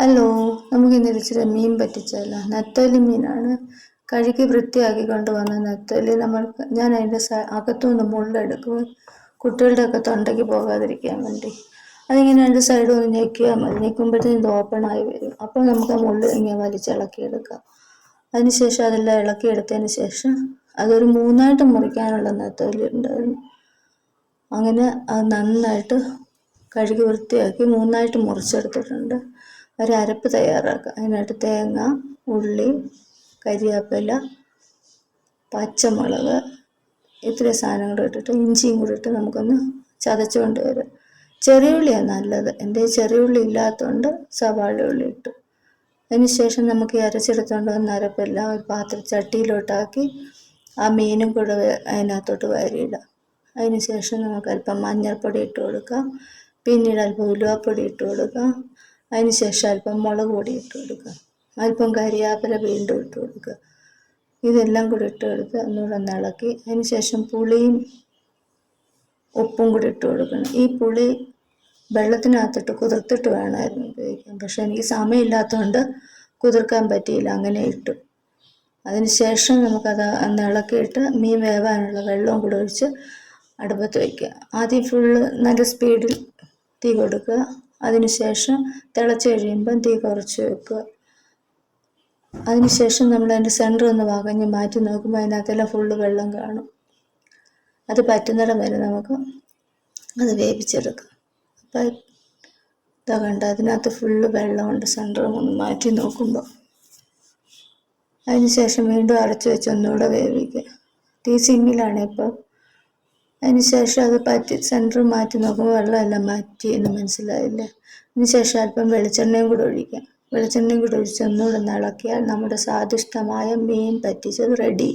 Hello നമുക്ക് ഇന്ന് ഇച്ചിരി മീൻ പറ്റിച്ചല്ല നത്തോലി മീനാണ്. കഴുകി വൃത്തിയാക്കി കൊണ്ടുവന്ന നത്തോലി നമ്മൾ ഞാൻ അതിന്റെ അകത്തുനിന്ന് മുള്ളെടുക്കും. കുട്ടികളുടെ ഒക്കെ തൊണ്ടയ്ക്ക് പോകാതിരിക്കാൻ വേണ്ടി. അതിങ്ങനെ രണ്ട് സൈഡ് ഒന്ന് ഞെക്കിയാൽ മതി. ഞെക്കുമ്പോഴത്തേക്കും ഇത് ആയി വരും. അപ്പോൾ നമുക്ക് ആ മുള്ളിൽ ഇങ്ങനെ വലിച്ചിളക്കിയെടുക്കാം അതിനുശേഷം അതെല്ലാം ഇളക്കിയെടുത്തതിന് ശേഷം അതൊരു മൂന്നായിട്ട് മുറിക്കാനുള്ള നത്തോലി ഉണ്ടായിരുന്നു. അങ്ങനെ അത് നന്നായിട്ട് കഴുകി വൃത്തിയാക്കി മൂന്നായിട്ട് മുറിച്ചെടുത്തിട്ടുണ്ട്. ഒരു അരപ്പ് തയ്യാറാക്കുക. അതിനായിട്ട് തേങ്ങ ഉള്ളി കരിയാപ്പില പച്ചമുളക് ഇത്രയും സാധനങ്ങൾ ഇട്ടിട്ട് ഇഞ്ചിയും കൂടി ഇട്ട് നമുക്കൊന്ന് ചതച്ചുകൊണ്ട് വരും. ചെറിയ ഉള്ളിയാണ് നല്ലത്. എന്റെ ചെറിയുള്ളി ഇല്ലാത്തതുകൊണ്ട് സവാള ഉള്ളി ഇട്ടു. അതിനുശേഷം നമുക്ക് ഈ അരച്ചെടുത്തുകൊണ്ട് വന്ന അരപ്പെല്ലാം ഒരു പാത്ര ചട്ടിയിലോട്ടാക്കി ആ മീനും കൂടെ അതിനകത്തോട്ട് വാരിയിടുക അതിന് ശേഷം നമുക്ക് അല്പം മഞ്ഞൾപ്പൊടി ഇട്ട് കൊടുക്കാം. പിന്നീട് അല്പം ഉലുവാപ്പൊടി ഇട്ട് കൊടുക്കാം. അതിന് ശേഷം അല്പം മുളക് പൊടി ഇട്ട് കൊടുക്കുക. അല്പം കരിയാപ്പില വീണ്ടും ഇട്ട് കൊടുക്കുക. ഇതെല്ലാം കൂടി ഇട്ട് കൊടുത്ത് ഒന്നുകൂടെ ഒന്ന് ഇളക്കി. അതിന് ശേഷം പുളിയും ഉപ്പും കൂടി ഇട്ട് കൊടുക്കണം. ഈ പുളി വെള്ളത്തിനകത്തിട്ട് കുതിർത്തിട്ട് വേണമായിരുന്നു ഉപയോഗിക്കാൻ. പക്ഷെ എനിക്ക് സമയമില്ലാത്തതുകൊണ്ട് കുതിർക്കാൻ പറ്റിയില്ല. അങ്ങനെ ഇട്ടു. അതിനുശേഷം നമുക്കത് ഒന്ന് ഇളക്കിയിട്ട് മീൻ വേവാനുള്ള വെള്ളവും കൂടെ ഒഴിച്ച് അടുപ്പത്ത് വയ്ക്കുക. ആദ്യം ഫുള്ള് നല്ല സ്പീഡിൽ തീ കൊടുക്കുക. അതിന് ശേഷം തിളച്ച് കഴിയുമ്പം തീ കുറച്ച് വെക്കുക. അതിനുശേഷം നമ്മൾ അതിന്റെ സെന്റർ ഒന്ന് വകഞ്ഞ് മാറ്റി നോക്കുമ്പോൾ അതിനകത്തെല്ലാം ഫുള്ള് വെള്ളം കാണും. അത് പറ്റുന്നിടം വരെ നമുക്ക് അത് വേവിച്ചെടുക്കാം. അപ്പം ഇതാ കണ്ട അതിനകത്ത് ഫുള്ള് വെള്ളമുണ്ട് സെന്റർ ഒന്ന് മാറ്റി നോക്കുമ്പോൾ അതിനുശേഷം വീണ്ടും അരച്ച് വെച്ച് ഒന്നുകൂടെ വേവിക്കുക. തീ സിമ്മിലാണ് ഇപ്പോൾ അതിന് ശേഷം അത് പറ്റി സെന്റർ മാറ്റി നോക്കുമ്പോൾ വെള്ളമെല്ലാം മാറ്റി എന്ന് മനസ്സിലായില്ലേ? അതിനുശേഷം അല്പം വെളിച്ചെണ്ണയും കൂടെ ഒഴിക്കാം. വെളിച്ചെണ്ണയും കൂടെ ഒഴിച്ച് ഒന്നുകൂടെ ഒന്ന് ഇളക്കിയാൽ നമ്മുടെ സ്വാദിഷ്ടമായ മീൻ പറ്റിച്ചത് റെഡി